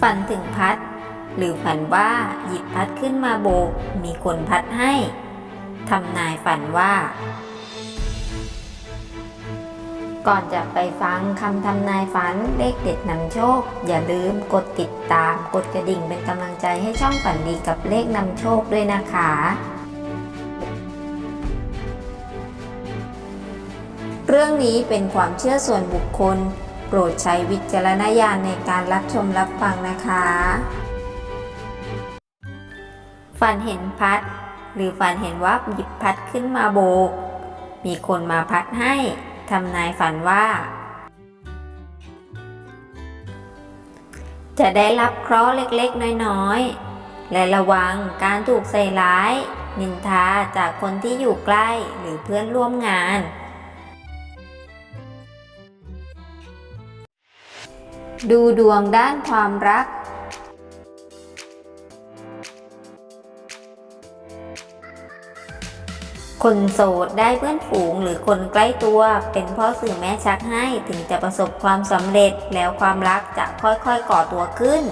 ฝันถึงพัด หรือฝันว่าหยิบพัดขึ้นมาโบกมีคนพัดให้ทำนายฝันว่า ก่อนจะไปฟังคำทำนายฝันเลขเด็ดนำโชค อย่าลืมกดติดตามกดกระดิ่งเป็นกำลังใจให้ช่องฝันดีกับเลขนำโชคด้วยนะคะ เรื่องนี้เป็นความเชื่อส่วนบุคคล โปรดใช้วิจารณญาณในการรับชมรับฟังนะคะ ฝันเห็นพัด หรือฝันเห็นว่าหยิบพัดขึ้นมาโบก มีคนมาพัดให้ทำนายฝันว่า จะได้รับเคราะห์เล็กๆ น้อยๆ และระวังการถูกใส่ร้าย นินทาจากคนที่อยู่ใกล้หรือเพื่อนร่วมงาน ดูดวงด้านความรัก คนโสดได้เพื่อนฝูงหรือคนใกล้ตัว เป็นพ่อสื่อแม่ชักให้ถึงจะประสบความสำเร็จแล้วความรักจะค่อยๆก่อตัวขึ้น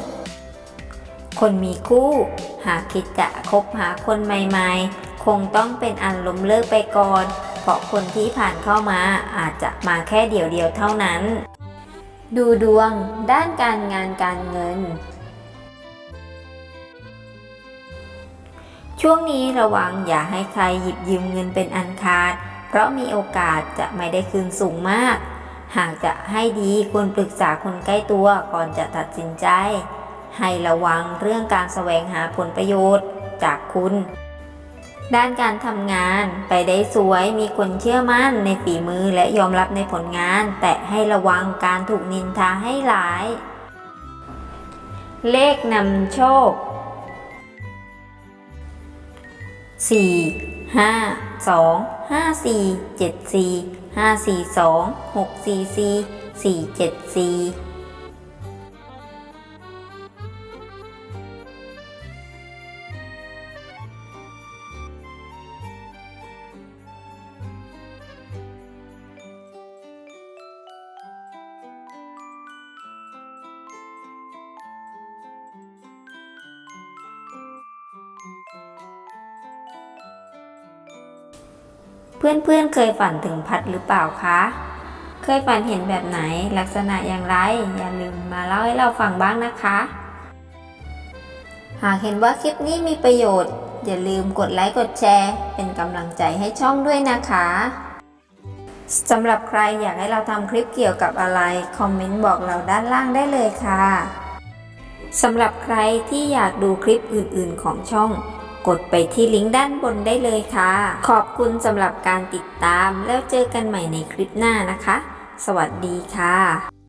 คนมีคู่ หากคิดจะคบหาคนใหม่ๆ คงต้องเป็นอันล้มเลิกไปก่อน เพราะคนที่ผ่านเข้ามาอาจจะมาแค่เดียวๆเท่านั้น ดูดวงด้านการงานการเงิน ช่วงนี้ระวังอย่าให้ใครหยิบยืมเงินเป็นอันขาด เพราะมีโอกาสจะไม่ได้คืนสูงมาก หากจะให้ดีควรปรึกษาคนใกล้ตัวก่อนจะตัดสินใจ ให้ระวังเรื่องการแสวงหาผลประโยชน์จากคุณ ด้านการทำงานไปได้สวยมีคนเชื่อมั่นในฝีมือและยอมรับในผลงาน แต่ให้ระวังการถูกนินทาให้หลาย เลขนำโชค 4 5 2 5 4 7 4 5 4 2 6 4 4 4 7 4 เพื่อนๆเคยฝันถึงพัดหรือเปล่าคะ เคยฝันเห็นแบบไหนลักษณะอย่างไร อย่าลืมมาเล่าให้เราฟังบ้างนะคะ หากเห็นว่าคลิปนี้มีประโยชน์ อย่าลืมกดไลค์กดแชร์ เป็นกำลังใจให้ช่องด้วยนะคะสำหรับใครอยากให้เราทำคลิปเกี่ยวกับอะไร คอมเมนต์บอกเราด้านล่างได้เลยค่ะสำหรับใครที่อยากดูคลิปอื่นๆของช่อง กดไปที่ลิงก์ด้านบนได้เลยค่ะ ขอบคุณสำหรับการติดตามแล้วเจอกันใหม่ในคลิปหน้านะคะ สวัสดีค่ะ